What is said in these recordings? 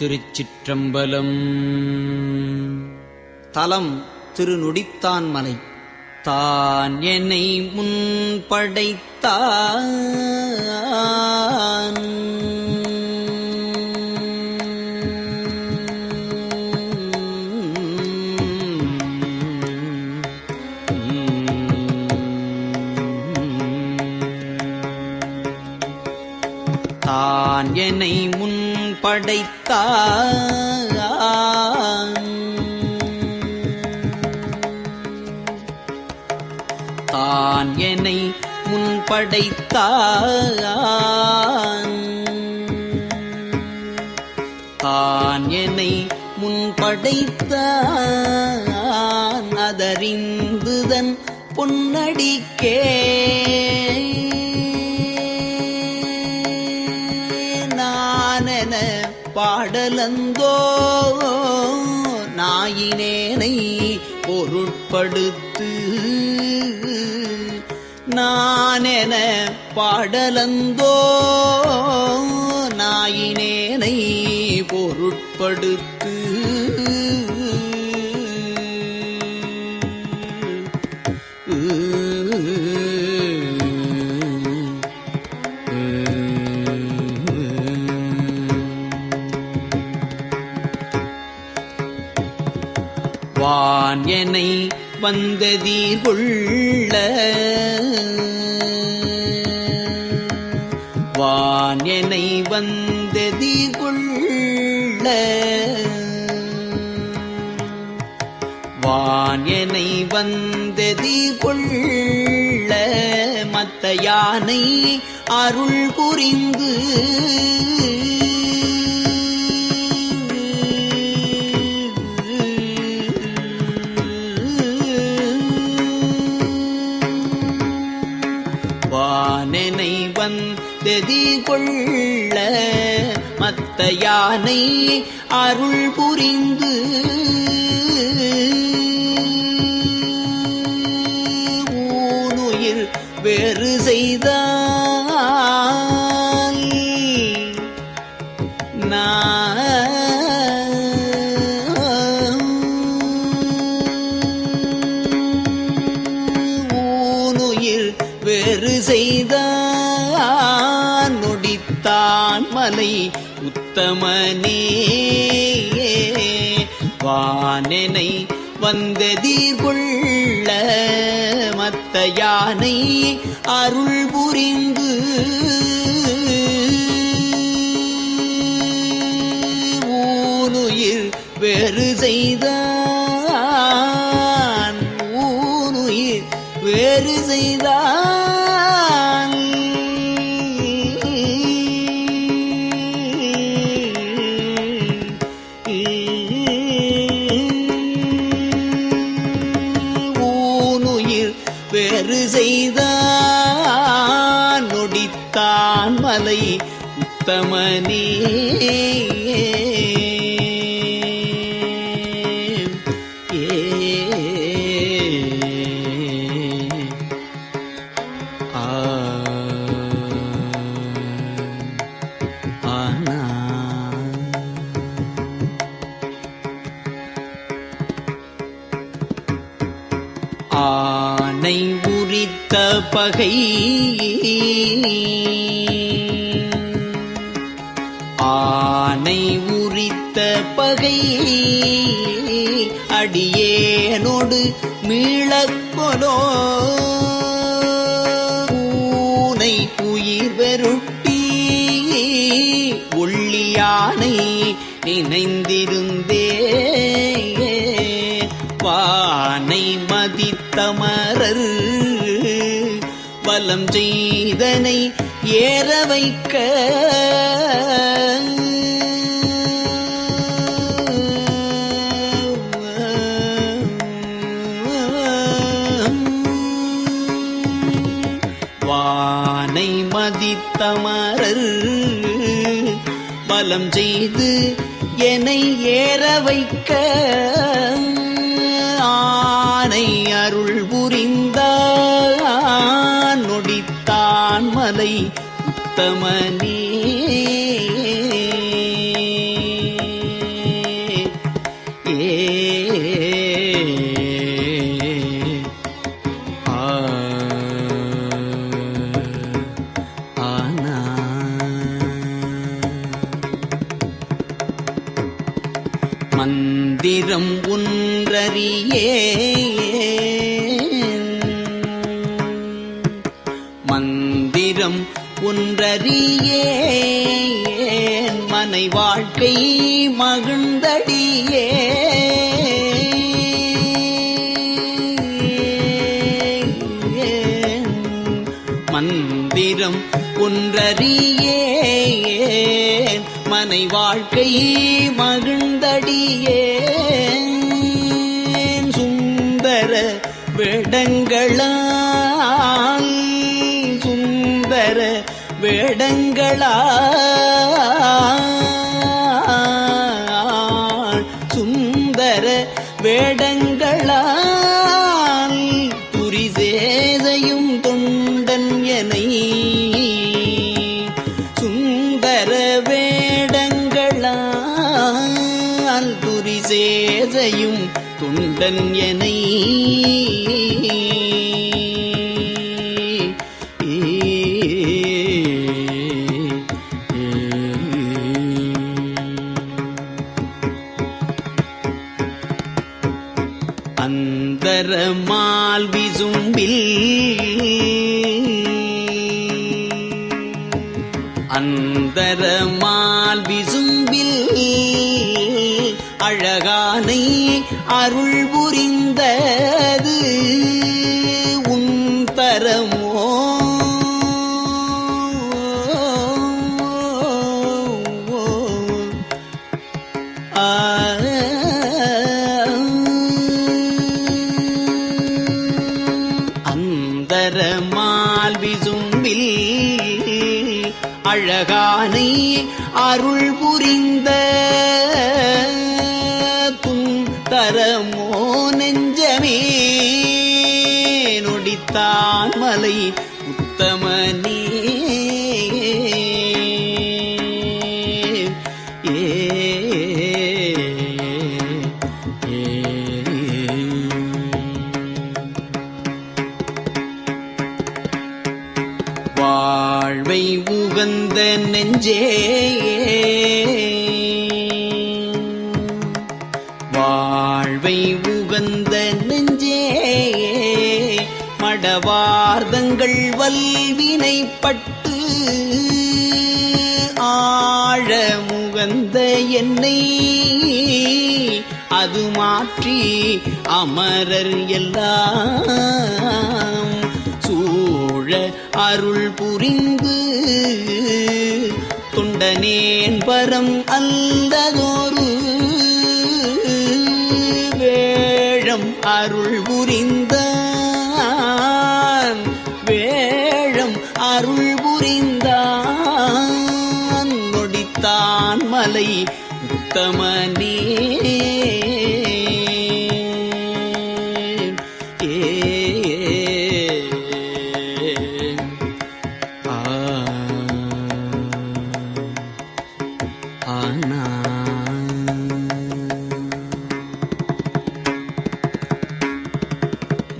திருச்சிற்றம்பலம். தலம் திருநொடித்தான் மலை தான் என்னை முன் படைத்தான். தான் என்னை படைத்தான் தான் என்னை முன் படைத்தான் தான் என்னை முன் படைத்தான் அதறிந்துதன் பொன்னடிக்கே. நந்தோ நாயினேனை பொருட்படுத்து. நானென பாடலந்தோ நாயினேனை பொருட்படுத்து. வந்ததீர்கொள்ள வான் என்னை வந்ததீர்கொள்ள வான் என்னை வந்ததீர்கொள்ள மத்த யானை அருள் புரிந்து வானனை வந்ததி கொள்ள மத்த யானை அருள் புரிந்து ஊனுயிர் வேறு செய்தால் நொடித்தான் மலை உத்தமனே. வானனை வந்ததீர்கொள்ள மத்த யானை அருள் புரிந்து ஊனுயிர் வேறு செய்தான். ஊனுயிர் வேறு செய்தான். மாலை உத்தமனே. ஆனை உரித்த பகை. ஆனை உரித்த பகை அடியேனோடு மீளக்கொலோ பூனை உயிர் வெருட்டி ஒள்ளியானை நினைந்திருந்தே. வானை மதித்தமரர் வலம் செய்தனை ஏற வைக்க. மதித்தமரர் பலம் செய்து என்னை ஏற வைக்க ஆனை அருள் புரிந்தான். நொடித்தான் மலை உத்தமனே. அறியே. மந்திரம் ஒன்றறியே மனை வாழ்க்கை மகிழ்ந்தடியே. மந்திரம் ஒன்றறியே மனை வாழ்க்கை வேடங்களான் சுந்தர வேடங்களான் துரிசேதையும் தொண்டன் எனை சுந்தர வேடங்களான் துரிசேதையும் தொண்டன் எனை அந்தரமால் விசும்பில் அந்தரமால் விசும்பில் அழகானை அருள் புரிந்தது. அந்தரமால் விசும்பில் அழகானை அருள் புரிந்த துந்தரமோ நெஞ்சமே நொடித்தான் மலை வாழ்வை உகந்த நெஞ்சே. வாழ்வை உகந்த நெஞ்சே. மடவார்தங்கள் வல்வினைப்பட்டு ஆழ முகந்த என்னை. அது மாற்றி அமரர் எல்லாம். அருள் புரிந்து தொண்டனேன் பரம் அல்லதோரு வேழம் அருள் புரிந்த வேழம் அருள் புரிந்தான். நொடித்தான் மலை உத்தமனே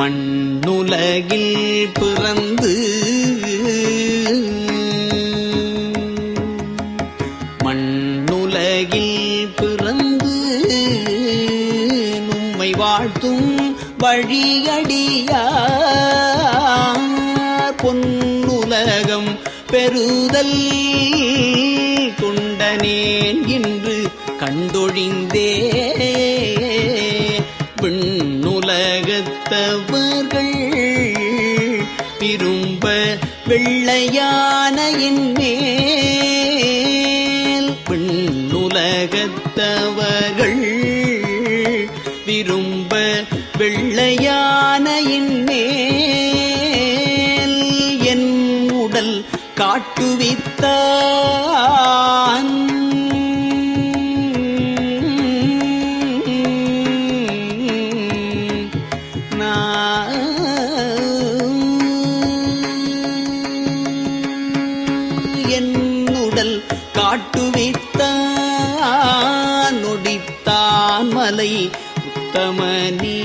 மண்ணுலகில் பிறந்து மண்ணுலகில் பிறந்து நும்மை வாழ்த்தும் வழியடியார். பொன்னுலகம் பெறுதல் கொண்டனேன் என்று கண்டொழிந்தேன் விண்ணுலகத்தவர்கள் விரும்ப வெள்ளையானையின் மேல். விண்ணுலகத்தவர்கள் விரும்ப வெள்ளையானையின் மேல். என் உடல் காட்டுவித்தார். காட்டுவித்தான் நொடித்தான் மலை உத்தமனே.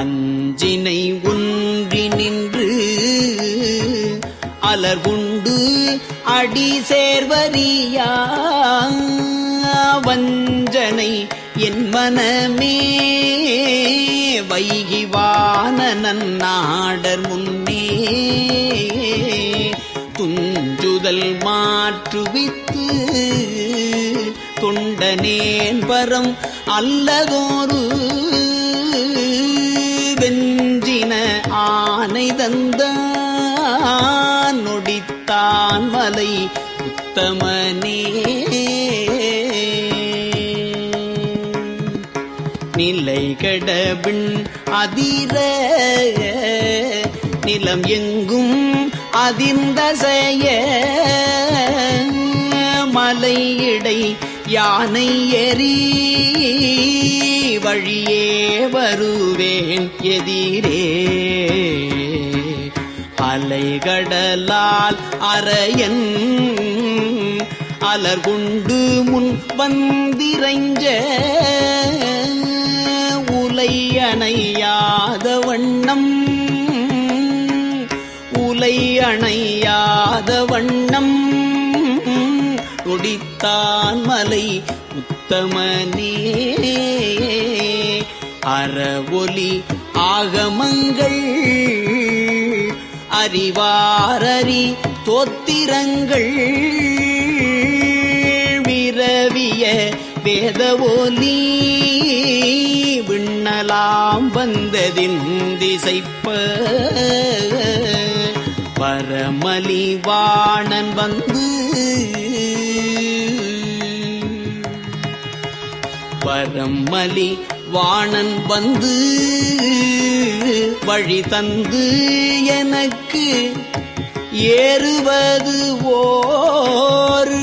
அஞ்சினை உன் அஞ்சினை நின்று அலர்குண்டு அடி சேர்வரியா வஞ்சனை என் மனமே வைகிவான நாடர் முன்னே துஞ்சுதல் மாற்றுவித்து தொண்டனேன் பரம் அல்லதோரு ஆனை நொடித்தான் மலை உத்தமனே. நிலை கடபின் அதிர நிலம் எங்கும் அதிர்ந்த செய்ய மலையிடை யானை எறி வழியே வருவேன் எதிரே. அலைகடலால் அரையன் அலர்குண்டு முன் வந்திரைஞ்ச உலையணையாத வண்ணம் உலையணையாத வண்ணம். ஒடித்தான் மலை உத்தமனே அற ஒலி ஆகமங்கள் அறிவாரறி தோத்திரங்கள் விரவிய வேதவோலி விண்ணலாம் வந்ததின் திசைப்ப பரமலி வாணன் வந்து பரமலி வாணன் வந்து வழி தந்து எனக்கு ஏறுவது ஓர்.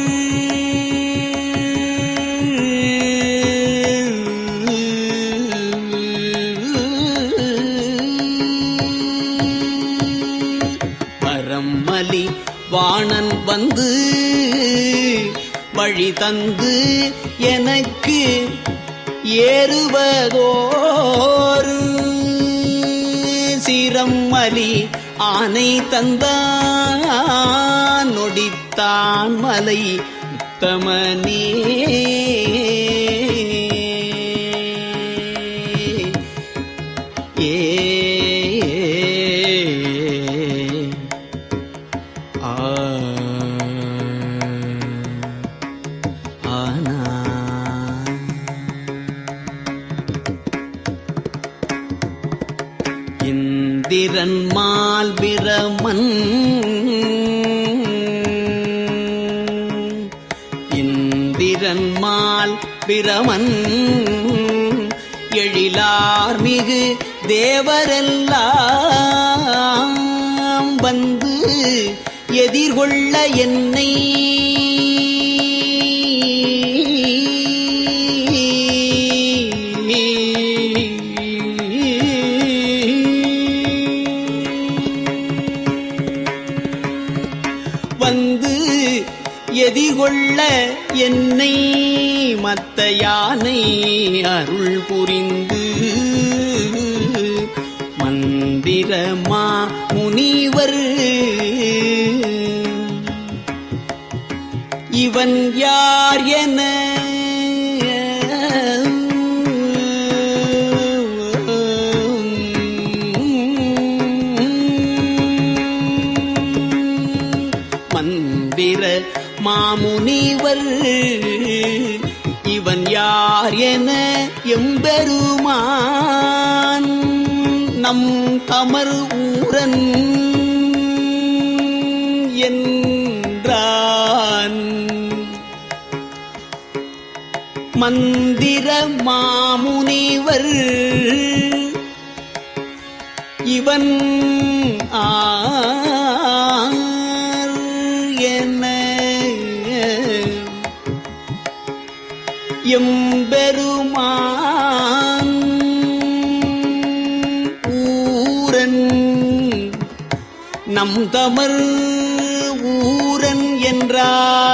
மரம்மலி வாணன் வந்து வழி தந்து எனக்கு ஏறுவதோ தந்தான் நொடித்தான் மலை உத்தமனே தேவரெல்லாம் வந்து எதிர்கொள்ள என்னை வந்து எதிர்கொள்ள என்னை மத்த யானை அருள் புரிந்து இவன் யார் என? மந்திர மாமுனிவர் இவன் யார் என எம்பெருமான் நம் தமர் ஊரன் மந்திர மாமுனிவர் இவன் ஆர் எம்பெருமான் ஊரன். நம் தமர் ஊரன் என்றார்.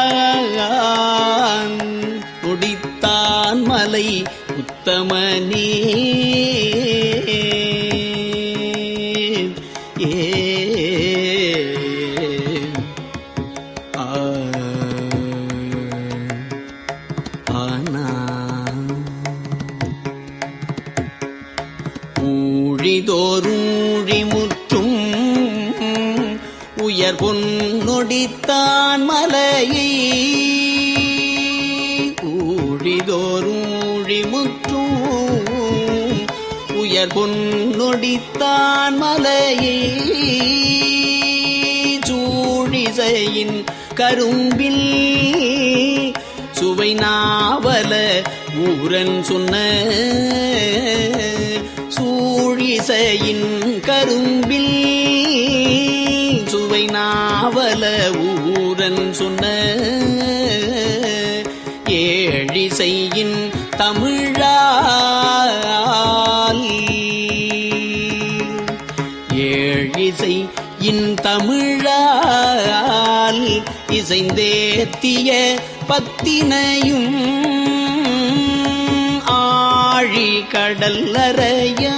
சூழிசையின் கரும்பில் சுவை நாவல ஊரன் சொன்ன சூழிசையின் கரும்பில் சுவை நாவல ஊரன் சொன்ன ஏழிசையின் தமிழ் தமிழால் இசைந்தேத்திய பத்தினையும் ஆழி கடல்லறையா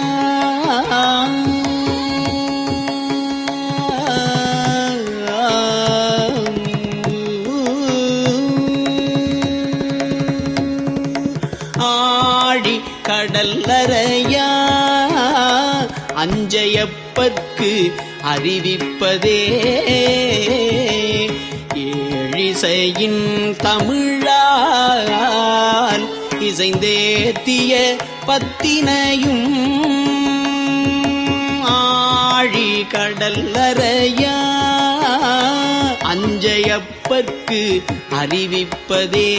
அறிவிப்பதே. ஏழிசையின் தமிழால் இசைந்தேத்திய பத்தினையும் ஆழி கடல்லறையா அஞ்சையப்பற்கு அறிவிப்பதே.